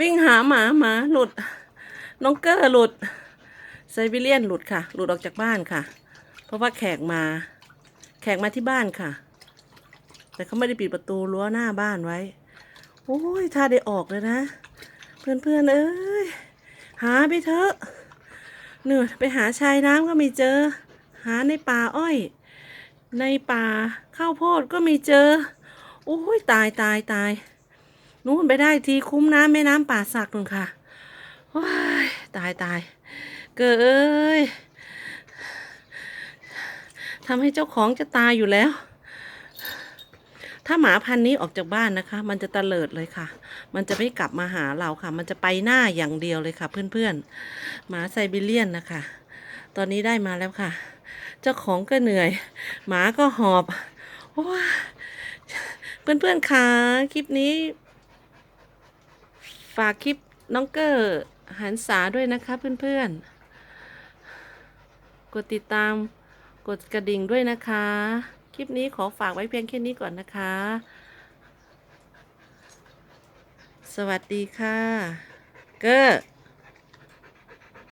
วิ่งหาหมาหมาหลุด น้องเกอร์หลุดไซบีเรียนหลุดค่ะ หลุดออกจากบ้านค่ะ เพราะว่าแขกมา แขกมาที่บ้านค่ะ แต่เขาไม่ได้ปิดประตูรั้วหน้าบ้านไว้ โอ้ยถ้าได้ออกเลยนะ เพื่อนๆเอ้ย หาไปเถอะเหนื่อยไปหาชายน้ำก็ไม่เจอ หาในป่าอ้อย ในป่าข้าวโพดก็ไม่เจอ โอ้ยตายตายตาย นู่นไปได้ทีคุ้มน้ำแม่น้ำป่าสักนู่นค่ะว้ายตายตายเกยทำให้เจ้าของจะตายอยู่แล้ว ถ้าหมาพันนี้ออกจากบ้านนะคะ มันจะตะเลิดเลยค่ะ มันจะไม่กลับมาหาเราค่ะ มันจะไปหน้าอย่างเดียวเลยค่ะ เพื่อนๆ หมาไซบีเรียนนะคะ ตอนนี้ได้มาแล้วค่ะ เจ้าของก็เหนื่อย หมาก็หอบโอ้ยเพื่อนๆค่ะคลิปนี้ ฝากคลิปน้องเกอร์หันษาด้วยนะคะเพื่อนๆ กดติดตาม กดกระดิ่งด้วยนะคะ คลิปนี้ขอฝากไว้เพียงแค่นี้ก่อนนะคะ สวัสดีค่ะ เกอร์